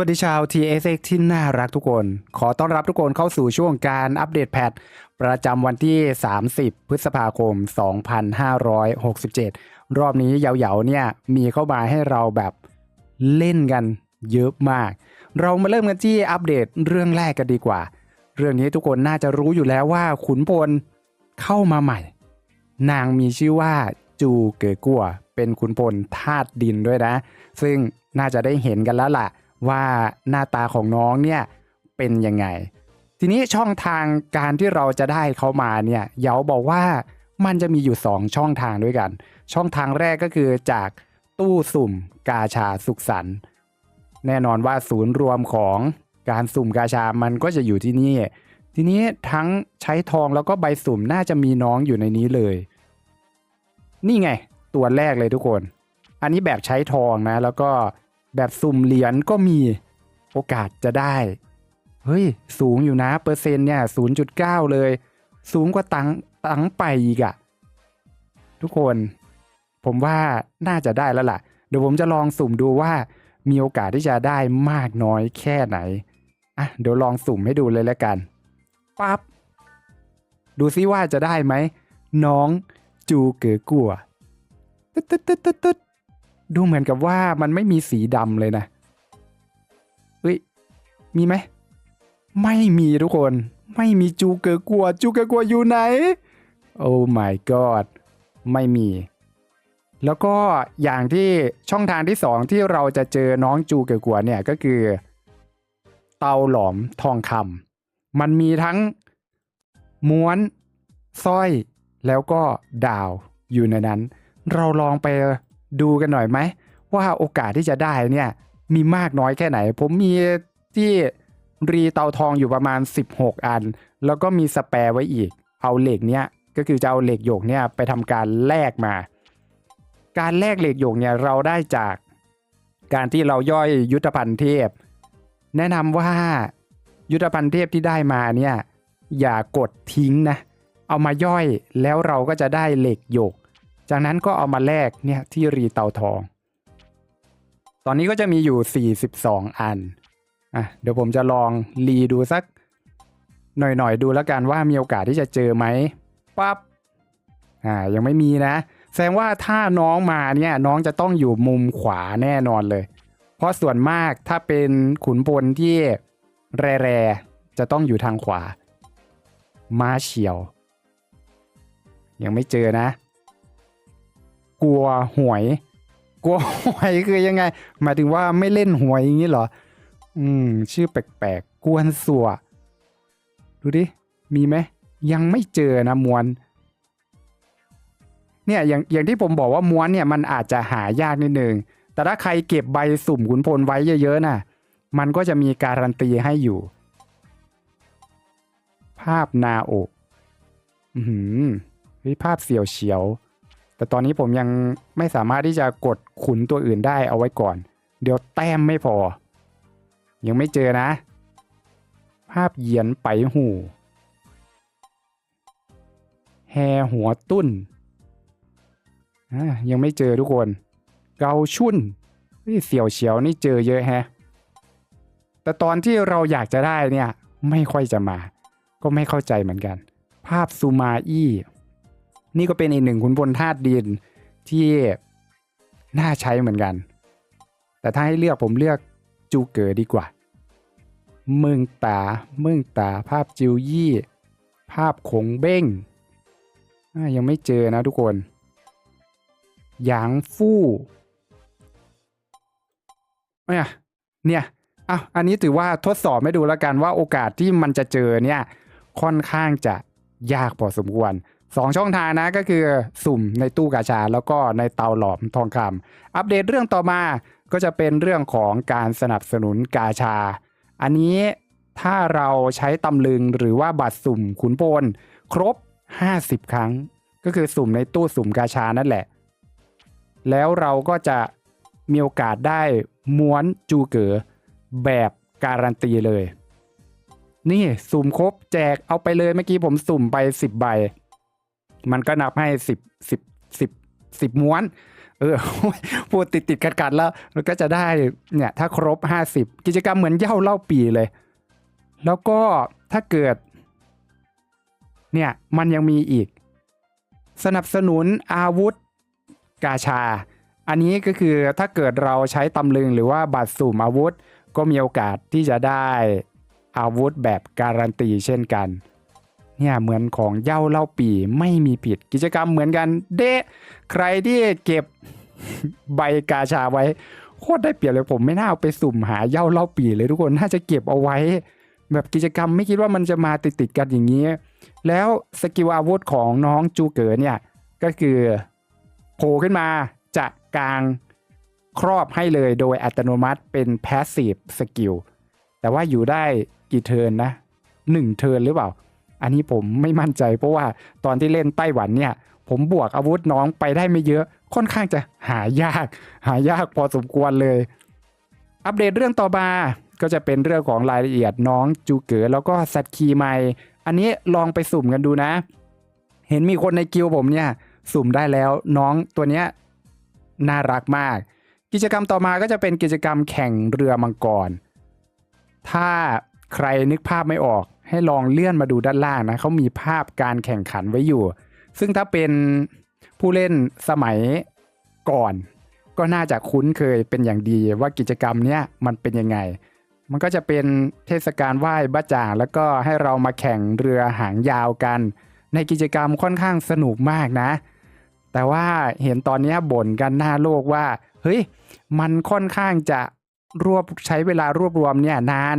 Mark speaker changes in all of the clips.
Speaker 1: วัสดีชาว TSX ที่น่ารักทุกคน ขอต้อนรับทุกคนเข้าสู่ช่วงการอัปเดตแพทประจำวันที่ 30 พฤษภาคม 2567 รอบนี้เหยาๆเนี่ยมีเข้ามาให้เราแบบเล่นกันเยอะมาก เรามาเริ่มกันที่อัปเดตเรื่องแรกกันดีกว่า เรื่องนี้ทุกคนน่าจะรู้อยู่แล้วว่าขุนพลเข้ามาใหม่ นางมีชื่อว่าจูเก๋กัวเป็นขุนพลธาตุดินด้วยนะ ซึ่งน่าจะได้เห็นกันแล้วล่ะ ว่าหน้าตาของน้องเนี่ยเป็นยังไง ทีนี้ช่องทางการที่เราจะได้เขามาเนี่ยเยาบอกว่ามันจะมีอยู่ 2 ช่องทางด้วยกัน ช่องทางแรกก็คือจากตู้สุ่มกาชาสุขสันต์แน่นอนว่าศูนย์รวมของการสุ่มกาชามันก็จะอยู่ที่นี่ ทีนี้ทั้งใช้ทองแล้วก็ใบสุ่มน่าจะมีน้องอยู่ในนี้เลย นี่ไง ตัวแรกเลยทุกคน อันนี้แบบใช้ทองนะ แล้วก็ แบบสุ่มเหรียญก็มีโอกาสจะได้ เฮ้ย สูงอยู่นะ เปอร์เซ็นต์เนี่ย 0.9 เลย สูงกว่าตังตังไปอีกอะทุกคนผมว่าน่าจะได้แล้วล่ะ เดี๋ยวผมจะลองสุ่มดูว่ามีโอกาสที่จะได้มากน้อยแค่ไหน อะ เดี๋ยวลองสุ่มให้ดูเลยแล้วกัน ปั๊บ ดูซิว่าจะได้ไหม น้องจูเก๋กัวตึ๊ดตึ๊ดตึ๊ดตึ๊ด ดูเหมือนกับว่ามันไม่มีสีดำเลยนะเฮ้ยมีไหมไม่มีทุกคน ไม่มีจูเก๋อกัว จูเก๋อกัวอยู่ไหน โอ้ my god ไม่มี แล้วก็อย่างที่ช่องทางที่สองที่เราจะเจอน้องจูเก๋อกัวเนี่ยก็คือ เตาหลอมทองคำมันมีทั้งม้วนสร้อยแล้วก็ดาวอยู่ในนั้น เราลองไป ดูกันหน่อยไหมว่าโอกาสที่จะได้เนี่ยมีมากน้อยแค่ไหน ผมมีที่รีเตาทองอยู่ประมาณ 16 อัน แล้วก็มีสแปร์ไว้อีก เอาเหล็กเนี้ยก็คือจะเอาเหล็กหยกเนี่ยไปทำการแลกมา การแลกเหล็กหยกเนี่ยเราได้จากการที่เราย่อยยุทธภัณฑ์เทพ แนะนำว่ายุทธภัณฑ์เทพที่ได้มาเนี่ยอย่ากดทิ้งนะ เอามาย่อยแล้วเราก็จะได้เหล็กหยก จากนั้นก็เอามาแลกเนี่ยที่รีเตาทอง ตอนนี้ก็จะมีอยู่ 42 อันอะเดี๋ยวผมจะลองรีดูสักหน่อยๆ ดูแล้วกันว่ามีโอกาสที่จะเจอไหมปับ๊บอ่ายังไม่มีนะ แสดงว่าถ้าน้องมาเนี่ยน้องจะต้องอยู่มุมขวาแน่นอนเลย เพราะส่วนมากถ้าเป็นขุนพลที่แร่ๆจะต้องอยู่ทางขวา มาเฉียว ยังไม่เจอนะ กลัวหวย กลัวหวยคือยังไง หมายถึงว่าไม่เล่นหวยอย่างนี้เหรอ อืม ชื่อแปลกๆกวนสัวดูดิ มีไหม ยังไม่เจอนะมวน เนี่ยอย่างอย่างที่ผมบอกว่าม้วนเนี่ยมันอาจจะหายากนิดนึง แต่ถ้าใครเก็บใบสุ่มขุนพลไว้เยอะๆน่ะ มันก็จะมีการันตีให้อยู่ ภาพนาโอกอือหือเฮ้ยภาพเสียวเฉียว แต่ตอนนี้ผมยังไม่สามารถที่จะกดขุนตัวอื่นได้เอาไว้ก่อน เดี๋ยวแต้มไม่พอ ยังไม่เจอนะ ภาพเหยียนไปหูแฮหัวตุ้นอะยังไม่เจอทุกคน เกาชุ่นเสี่ยวเฉียวนี่เจอเยอะแฮะ แต่ตอนที่เราอยากจะได้เนี่ย ไม่ค่อยจะมา ก็ไม่เข้าใจเหมือนกัน ภาพซูมาอี้ นี่ก็เป็นอีกหนึ่งขุนพลธาตุดินที่น่าใช้เหมือนกัน แต่ถ้าให้เลือกผมเลือกจูเก๋อดีกว่า เมืองตาเมืองตาภาพจิวยี่ ภาพขงเบ้ง ยังไม่เจอนะทุกคนหยางฟู่เนี่ยเนี่ยอะอันนี้ถือว่าทดสอบให้ดูแล้วกันว่าโอกาสที่มันจะเจอเนี่ยค่อนข้างจะยากพอสมควร สองช่องทางนะก็คือสุ่มในตู้กาชา แล้วก็ในเตาหลอมทองคำอัปเดตเรื่องต่อมาก็จะเป็นเรื่องของการสนับสนุนกาชา อันนี้ถ้าเราใช้ตำลึงหรือว่าบัตรสุ่มขุนพลครบ 50 ครั้ง ก็คือสุ่มในตู้สุ่มกาชานั่นแหละ แล้วเราก็จะมีโอกาสได้ม้วนจูเก๋อแบบการันตีเลย นี่สุ่มครบแจกเอาไปเลยเมื่อกี้ผมสุ่มไป 10 ใบ มันก็นับให้10 10 10 10ม้วน เออพูดติดติดกัดกัดแล้วแล้วก็จะได้เนี่ย ถ้าครบ50กิจกรรมเหมือนเย่าเล่าปีเลย แล้วก็ถ้าเกิด เนี่ยมันยังมีอีก สนับสนุนอาวุธกาชา อันนี้ก็คือถ้าเกิดเราใช้ตำลึงหรือว่าบัตรสุ่มอาวุธ ก็มีโอกาสที่จะได้อาวุธแบบการันตีเช่นกัน เนี่ยเหมือนของเย้าเล่าปีไม่มีผิดกิจกรรมเหมือนกัน เดะใครที่เก็บใบกาชาไว้โคตรได้เปรียบเลยผมไม่น่าเอาไปสุ่มหาเย้าเล่าปีเลยทุกคนน่าจะเก็บเอาไว้ แบบกิจกรรมไม่คิดว่ามันจะมาติดติดกันอย่างนี้ แล้วสกิลอาวุธของน้องจูเก๋เนี่ยก็คือโผล่ขึ้นมาจะกลางครอบให้เลยโดยอัตโนมัติเป็น passive skill แต่ว่าอยู่ได้กี่เทิร์นนะหนึ่งเทิร์นหรือเปล่า อันนี้ผมไม่มั่นใจ เพราะว่าตอนที่เล่นไต้หวันเนี่ย ผมบวกอาวุธน้องไปได้ไม่เยอะ ค่อนข้างจะหายาก หายากพอสมควรเลย อัปเดตเรื่องต่อมาก็จะเป็นเรื่องของรายละเอียดน้องจูเก๋แล้วก็สัตว์คีใหม่ อันนี้ลองไปสุ่มกันดูนะ เห็นมีคนในกิลด์ผมเนี่ย สุ่มได้แล้วน้องตัวเนี้ยน่ารักมาก กิจกรรมต่อมาก็จะเป็นกิจกรรมแข่งเรือมังกร ถ้าใครนึกภาพไม่ออก ให้ลองเลื่อนมาดูด้านล่างนะเขามีภาพการแข่งขันไว้อยู่ ซึ่งถ้าเป็นผู้เล่นสมัยก่อน ก็น่าจะคุ้นเคยเป็นอย่างดีว่ากิจกรรมเนี้ยมันเป็นยังไง มันก็จะเป็นเทศกาลไหว้บ้าจ่าง แล้วก็ให้เรามาแข่งเรือหางยาวกัน ในกิจกรรมค่อนข้างสนุกมากนะ แต่ว่าเห็นตอนนี้บ่นกันหน้าโลกว่า เฮ้ย มันค่อนข้างจะรวบใช้เวลารวบรวมเนี่ยนาน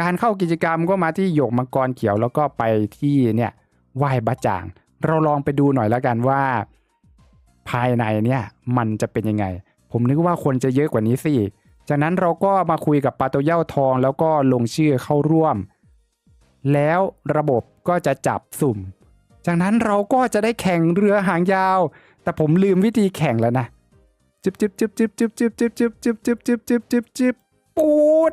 Speaker 1: การเข้ากิจกรรมก็มาที่หยกมังกรเขียวแล้วก็ไปที่เนี่ยไหว้บ้าจ่าง เราลองไปดูหน่อยแล้วกันว่า ภายในเนี่ยมันจะเป็นยังไง ผมนึกว่าคนจะเยอะกว่านี้สิจากนั้นเราก็มาคุยกับปาโตเย่าทองแล้วก็ลงชื่อเข้าร่วม แล้วระบบก็จะจับสุ่ม จากนั้นเราก็จะได้แข่งเรือหางยาว แต่ผมลืมวิธีแข่งแล้วนะจิบจิบจิบจิบจิบจิบจิบจิบจิบจิบจิบจิบจิบจิบปูด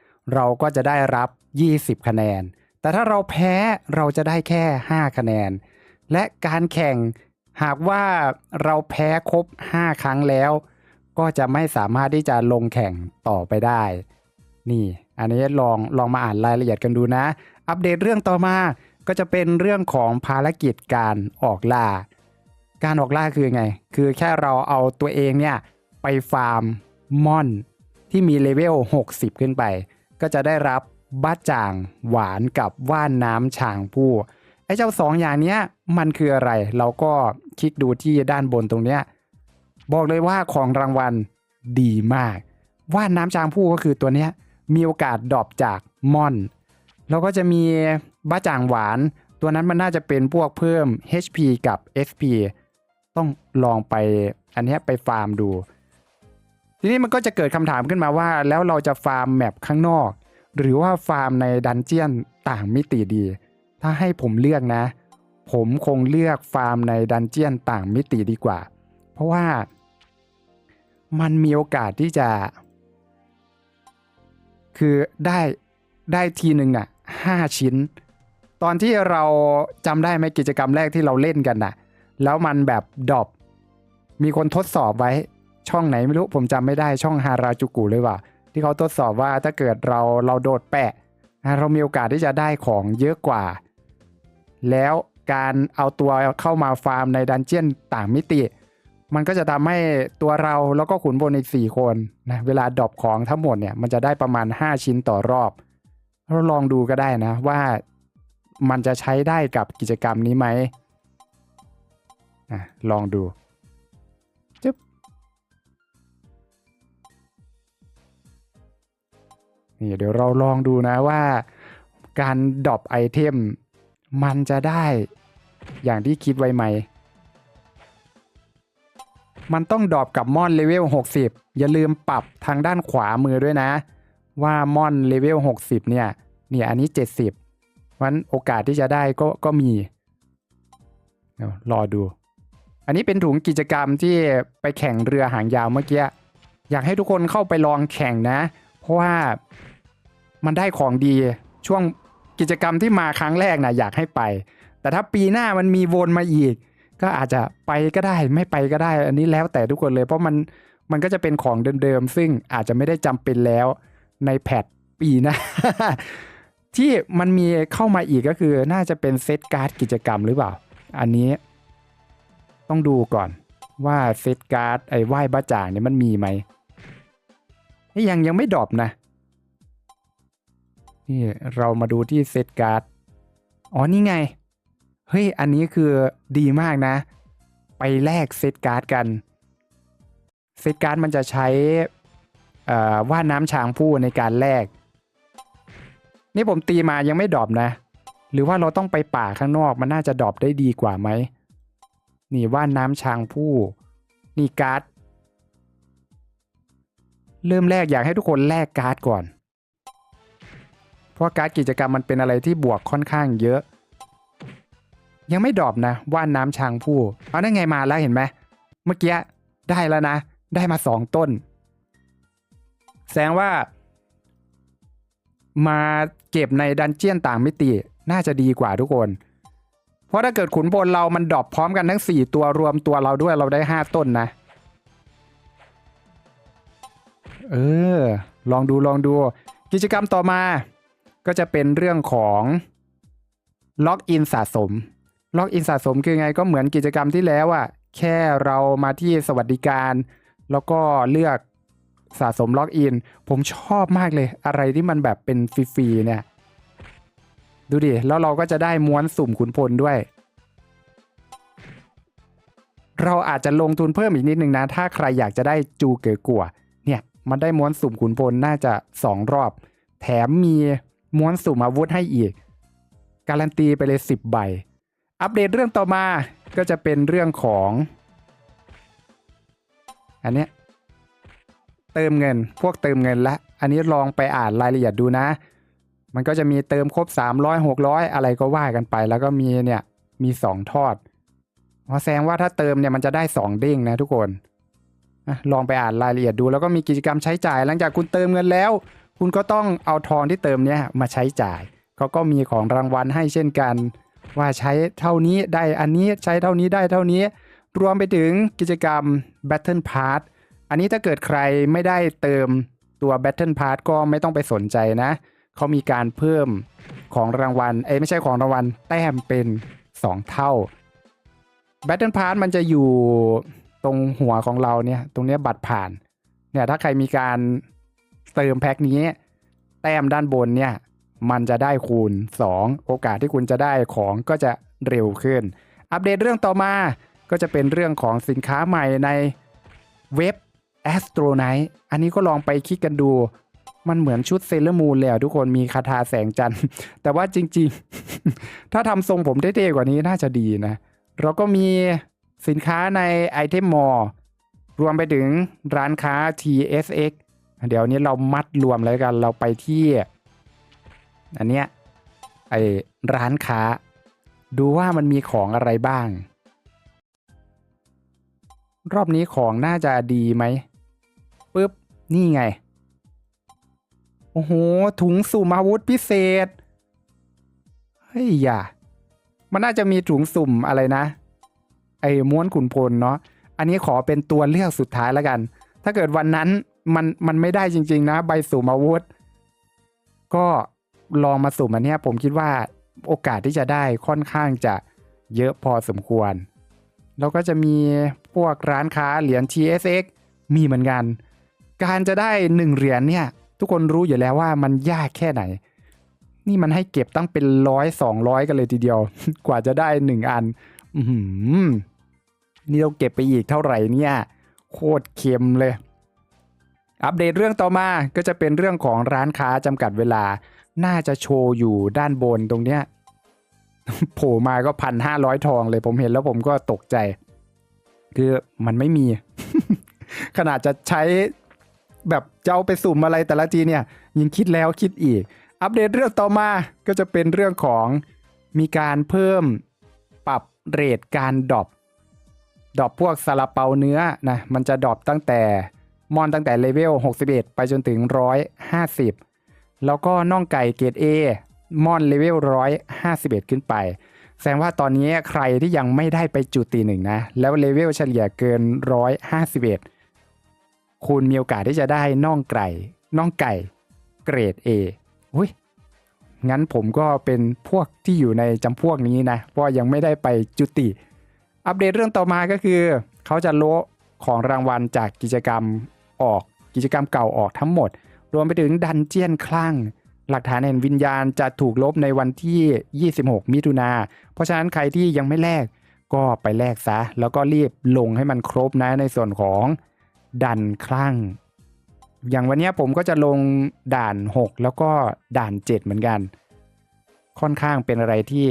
Speaker 1: เราก็จะได้รับ 20 คะแนน แต่ถ้าเราแพ้เราจะได้แค่ 5 คะแนน และการแข่งหากว่าเราแพ้ครบ 5 ครั้งแล้ว ก็จะไม่สามารถที่จะลงแข่งต่อไปได้ นี่ อันนี้ลองลองมาอ่านรายละเอียดกันดูนะ อัปเดตเรื่องต่อมาก็จะเป็นเรื่องของภารกิจการออกล่า การออกล่าคือไง คือแค่เราเอาตัวเองเนี่ยไปฟาร์มมอนที่มีเลเวล 60 ขึ้นไป ก็จะได้รับบ้าจ่างหวานกับว่านน้ำฉางผู้ไอ้เจ้าสองอย่างเนี้ยมันคืออะไร เราก็คลิกดูที่ด้านบนตรงเนี้ยบอกเลยว่าของรางวัลดีมาก ว่านน้ำจางผู้ก็คือตัวเนี้ยมีโอกาสดรอปจากม่อนแล้วก็จะมีบ้าจ่างหวาน ตัวนั้นมันน่าจะเป็นพวกเพิ่ม HP กับ SP ต้องลองไปอันนี้ไปฟาร์มดู ทีนี้มันก็จะเกิดคำถามขึ้นมาว่า แล้วเราจะฟาร์มแมปข้างนอก หรือว่าฟาร์มในดันเจียนต่างมิติดี ถ้าให้ผมเลือกนะ ผมคงเลือกฟาร์มในดันเจียนต่างมิติดีกว่า เพราะว่า มันมีโอกาสที่จะ คือได้ได้ทีหนึ่งอะห้าชิ้น ตอนที่เราจำได้ไหมกิจกรรมแรกที่เราเล่นกันน่ะ แล้วมันแบบดรอปมีคนทดสอบไว้ ช่องไหนไม่รู้ผมจำไม่ได้ช่องฮาราจูกุเลยว่า ที่เขาทดสอบว่าถ้าเกิดเราเราโดดแปะ เรามีโอกาสที่จะได้ของเยอะกว่า แล้วการเอาตัวเข้ามาฟาร์มในดันเจียนต่างมิติ มันก็จะทำให้ตัวเราแล้วก็ขุนพลอีกสี่คนนะเวลาดรอปของทั้งหมดเนี่ยมันจะได้ประมาณ 5 ชิ้นต่อรอบเราลองดูก็ได้นะว่ามันจะใช้ได้กับกิจกรรมนี้ไหมอะลองดู นี่เดี๋ยวเราลองดูนะว่าการดรอปไอเทมมันจะได้อย่างที่คิดไว้ไหม มันต้องดรอปกับมอนเลเวล 60 อย่าลืมปรับทางด้านขวามือด้วยนะ ว่ามอนเลเวล 60 เนี่ย เนี่ยอันนี้ 70วันโอกาสที่จะได้ก็ก็มีรอดู อันนี้เป็นถุงกิจกรรมที่ไปแข่งเรือหางยาวเมื่อกี้ อยากให้ทุกคนเข้าไปลองแข่งนะ เพราะว่า มันได้ของดีช่วงกิจกรรมที่มาครั้งแรกนะอยากให้ไป แต่ถ้าปีหน้ามันมีวนมาอีก ก็อาจจะไปก็ได้ไม่ไปก็ได้ อันนี้แล้วแต่ทุกคนเลย เพราะมันมันก็จะเป็นของเดิมๆซึ่งอาจจะไม่ได้จำเป็นแล้วในแพทปีหน้าที่มันมีเข้ามาอีกก็คือน่าจะเป็นเซตการ์ดกิจกรรมหรือเปล่า อันนี้ต้องดูก่อนว่าเซตการ์ดไอ้ไหว้บ้าจ่างเนี่ยมันมีไหมยังยังไม่ดรอปนะ นี่เรามาดูที่เซตการ์ดอ๋อนี่ไง เฮ้ย อันนี้คือดีมากนะ ไปแลกเซตการ์ดกัน เซตการ์ดมันจะใช้ว่าน้ำช้างผู้ในการแลก นี่ผมตีมายังไม่ดรอปนะ หรือว่าเราต้องไปป่าข้างนอกมันน่าจะดรอปได้ดีกว่าไหม นี่ว่าน้ำช้างผู้ นี่การ์ด เริ่มแรกอยากให้ทุกคนแลกการ์ดก่อน ราะการ์ดกิจกรรมมันเป็นอะไรที่บวกค่อนข้างเยอะ ยังไม่ดรอปนะว่านน้ำช้างผู้เอาได้ไงมาแล้วเห็นไหมเมื่อกี้ได้แล้วนะ ได้มาสองต้น แสดงว่า มาเก็บในดันเจียนต่างมิติ น่าจะดีกว่าทุกคน เพราะถ้าเกิดขุนพลเรามันดรอปพร้อมกันทั้ง 4 ตัวรวมตัวเราด้วยเราได้ 5 ต้นนะ เออ ลองดูลองดู กิจกรรมต่อมา ก็จะเป็นเรื่องของล็อกอินสะสม ล็อกอินสะสมคือไงก็เหมือนกิจกรรมที่แล้วอะแค่เรามาที่สวัสดิการ แล้วก็เลือกสะสมล็อกอิน ผมชอบมากเลย อะไรที่มันแบบเป็นฟรีๆเนี่ย ดูดิ แล้วเราก็จะได้ม้วนสุ่มขุนพลด้วย เราอาจจะลงทุนเพิ่มอีกนิดนึงนะ ถ้าใครอยากจะได้จูเก๋กัวเนี่ย มันได้ม้วนสุ่มขุนพลน่าจะ 2 รอบ แถมมี ม้วนสุ่มอาวุธให้อีก การันตีไปเลย 10 ใบ อัปเดตเรื่องต่อมาก็จะเป็นเรื่องของ อันเนี้ยเติมเงินพวกเติมเงินละอันนี้ลองไปอ่านรายละเอียดดูนะ มันก็จะมีเติมครบ 300 600 อะไรก็ว่ากันไป แล้วก็มีเนี่ยมี 2 ทอดเพราะแสดงว่าถ้าเติมเนี่ยมันจะได้ 2 เด้งนะทุกคนลองไปอ่านรายละเอียดดู แล้วก็มีกิจกรรมใช้จ่ายหลังจากคุณเติมเงินแล้ว คุณก็ต้องเอาทองที่เติมเนี่ยมาใช้จ่ายเขาก็มีของรางวัลให้เช่นกัน ว่าใช้เท่านี้ได้อันนี้ใช้เท่านี้ได้เท่านี้ รวมไปถึงกิจกรรม Battle Pass อันนี้ถ้าเกิดใครไม่ได้เติมตัว Battle Pass ก็ไม่ต้องไปสนใจนะเขามีการเพิ่มของรางวัลเอ้ไม่ใช่ของรางวัลแต้มเป็น 2 เท่า Battle Pass มันจะอยู่ตรงหัวของเราเนี่ย ตรงเนี้ยบัตรผ่าน เนี่ยถ้าใครมีการ เติมแพ็คนี้ แต้มด้านบนเนี่ย มันจะได้คูณ 2 โอกาสที่คุณจะได้ของก็จะเร็วขึ้น อัปเดตเรื่องต่อมาก็จะเป็นเรื่องของสินค้าใหม่ในเว็บ Astronite อันนี้ก็ลองไปคลิกกันดู มันเหมือนชุดเซเลอร์มูนเลยอะทุกคนมีคาถาแสงจันทร์ แต่ว่าจริงๆ ถ้าทำทรงผมเท่ๆกว่านี้น่าจะดีนะ เราก็มีสินค้าในไอเทมมอลรวมไปถึงร้านค้า TSX เดี๋ยวนี้เรามัดรวมแล้วกันเราไปที่อันเนี้ยไอร้านค้า ดูว่ามันมีของอะไรบ้าง รอบนี้ของน่าจะดีไหมปึ๊บ นี่ไง โอ้โห ถุงสุ่มอาวุธพิเศษ เฮ้ยอย่า มันน่าจะมีถุงสุ่มอะไรนะ ไอ้ม้วนขุนพลเนาะ อันนี้ขอเป็นตัวเลือกสุดท้ายแล้วกัน ถ้าเกิดวันนั้น มันมันไม่ได้จริง ๆ นะ ใบสุมอาวุธ ก็ลองมาสุมอันเนี้ย ผมคิดว่าโอกาสที่จะได้ค่อนข้างจะเยอะพอสมควร แล้วก็จะมีพวกร้านค้าเหรียญ TSX มีเหมือนกัน การจะได้1เหรียญเนี่ย ทุกคนรู้อยู่แล้วว่ามันยากแค่ไหน นี่มันให้เก็บตั้งเป็นร้อยสองร้อยกันเลยทีเดียว กว่าจะได้1อัน อือหือนี่เราเก็บไปอีกเท่าไหร่เนี่ย โคตรเค็มเลย อัปเดตเรื่องต่อมาก็จะเป็นเรื่องของร้านค้าจำกัดเวลา น่าจะโชว์อยู่ด้านบนตรงเนี้ยโผล่มาก็พันห้าร้อยทองเลยผมเห็นแล้วผมก็ตกใจ คือมันไม่มี ขนาดจะใช้แบบจะเอาไปสุ่มอะไรแต่ละทีเนี่ยยังคิดแล้วคิดอีก อัปเดตเรื่องต่อมาก็จะเป็นเรื่องของมีการเพิ่มปรับเรทการดรอปดรอปพวกซาลาเปาเนื้อนะมันจะดรอปตั้งแต่ มอนตั้งแต่เลเวล 61 ไปจนถึง 150 แล้วก็น่องไก่เกรด A มอนเลเวล 151 ขึ้นไป แสดงว่าตอนนี้ใครที่ยังไม่ได้ไปจุดตีหนึ่งนะ แล้วเลเวลเฉลี่ยเกิน 151 คุณมีโอกาสที่จะได้น่องไก่น่องไก่เกรด A อุ้ยงั้นผมก็เป็นพวกที่อยู่ในจำพวกนี้นะ เพราะยังไม่ได้ไปจุติ อัปเดตเรื่องต่อมาก็คือ เขาจะโละของรางวัลจากกิจกรรม ออกกิจกรรมเก่าออกทั้งหมด รวมไปถึงดันเจียนคลั่ง หลักฐานแห่งวิญญาณจะถูกลบในวันที่ 26 มิถุนาเพราะฉะนั้นใครที่ยังไม่แลกก็ไปแลกซะ แล้วก็รีบลงให้มันครบนะในส่วนของดันคลั่ง อย่างวันนี้ผมก็จะลงด่าน 6 แล้วก็ด่าน 7 เหมือนกัน ค่อนข้างเป็นอะไรที่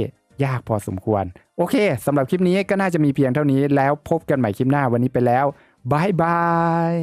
Speaker 1: ยากพอสมควร โอเคสำหรับคลิปนี้ก็น่าจะมีเพียงเท่านี้แล้วพบกันใหม่คลิปหน้าวันนี้ไปแล้วบายบาย